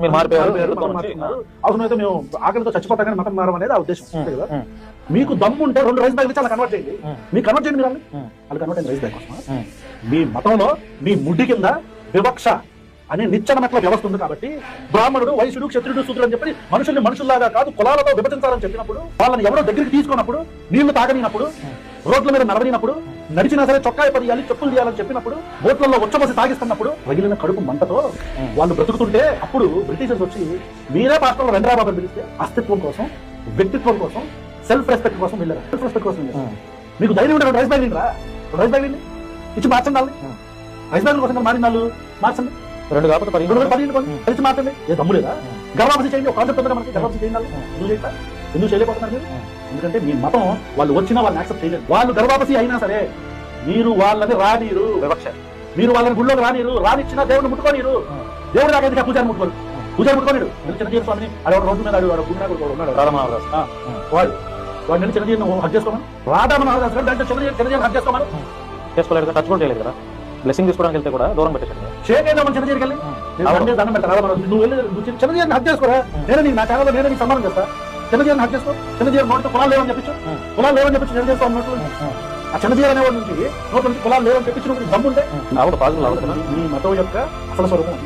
మీరు మారిపోయారు. అవసరమైతే మేము ఆకలితో చచ్చిపోతా కానీ మతం మారం అనేది ఆ ఉద్దేశం కదా మీకు దమ్ము ఉంటే రెండు రైస్ బ్యాగ్ చాలా కన్వర్ట్ చేయండి. మీకు కన్వర్ట్ చేయండి. ఉమ్. వాళ్ళు కన్వర్ట్ అయిన రైస్ బ్యాగ్ ఉమ్. మీ మతంలో మీ ముడ్డి కింద వివక్ష అనే నిచ్చెన మెట్ల వ్యవస్థ ఉంది కాబట్టి బ్రాహ్మణుడు వైశ్యుడు క్షత్రుడు శూద్రుడు అని చెప్పి మనుషుల్ని మనుషుల్లాగా కాదు కులాలతో విభజించాలని చెప్పినప్పుడు వాళ్ళని ఎవరో దగ్గరికి తీసుకున్నప్పుడు నీళ్ళు తాగనినప్పుడు రోడ్ల మీద నడవనినప్పుడు నడిచినా సరే చొక్కా పదియాలి చెప్పులు తీయాలని చెప్పినప్పుడు బోట్లలో ఉచ్చబోసి తాగిస్తున్నప్పుడు రగిలిన కడుపు మంటతో వాళ్ళు బ్రతుకుతుంటే అప్పుడు బ్రిటిషర్స్ వచ్చి మీరే పాస్టర్లు వెంకరాబాబు అని పిలిస్తే అస్తిత్వం కోసం వ్యక్తిత్వం కోసం సెల్ఫ్ రెస్పెక్ట్ కోసం వెళ్ళారు సెల్ఫ్ రెస్పెక్ట్ కోసం. మీకు ధైర్యం ఉంటే రైస్ బ్యాగ్ రా రైస్ బ్యాగ్ ఇచ్చి మార్చండి వాళ్ళని. రైస్ బ్యాగ్ కోసం మారిన వాళ్ళు మార్చండి రెండు కాకపోతే పదిహేను ఉం. కలిసి మార్చండి ఏ దమ్ము లేదా చేయండి ఒక కాన్సెప్ట్ ఉందా మనకి చేయండి వాళ్ళు. ఉం. ఎందుకు చేయలేకపోతున్నారు మీరు. ఎందుకంటే మీ మతం వాళ్ళు వచ్చినా వాళ్ళని యాక్సెప్ట్ చేయలేదు. వాళ్ళు గర్భాపసి అయినా సరే మీరు వాళ్ళని రానీరు. వివక్ష. మీరు వాళ్ళని గుళ్ళోకి రానీరు. రానిచ్చినా దేవుడిని ముట్టుకోనీరు. దేవుడు దాకా పూజారి ముట్టుకోరు? పూజారి ముట్టుకోనీరు చిన్నజీవి స్వామిని? అక్కడ రోడ్డు మీద మీద ఒకడు ఉన్నాడు. రాధా మహారాజ్ వాడు. వాడు నేను చిన్నజీవిని హక్ చేసుకోమని? రాధా మహారాజు గారు దాంట్లో చిన్నజీవి చిన్నజీవిని హక్ చేసుకోమని? చేసుకోలేదు కదా టచ్ కూడా చేయలేదు కదా. బ్లెస్సింగ్ తీసుకోవడానికి వెళ్తే కూడా దూరం పెట్టేసాడు షేక్ అయినా వెళ్ళి. నేను అవును. దండం నువ్వు వెళ్ళి నువ్వు చిన్న- హక్ చేసుకోరా? నేను నీకు నా ఛానల్లో నేనే నీకు సన్మానం చేస్తా. చిన్నజీవిని హక్ చేసుకో. చిన్నజీవి నోటితో కులాలు లేవని చెప్పించు. ఉం. కులాలు లేవని చెప్పి చిన్న చేసుకో అన్నట్టు ఆ. చిన్నజీవి అనేవాడి నుంచి నోటి నుంచి కులాలు లేవని చెప్పించు నువ్వు దమ్ముంటే? ఆవిడ పాజిబుల్ అవుతున్నా మీ మతం యొక్క అసలు స్వరూపం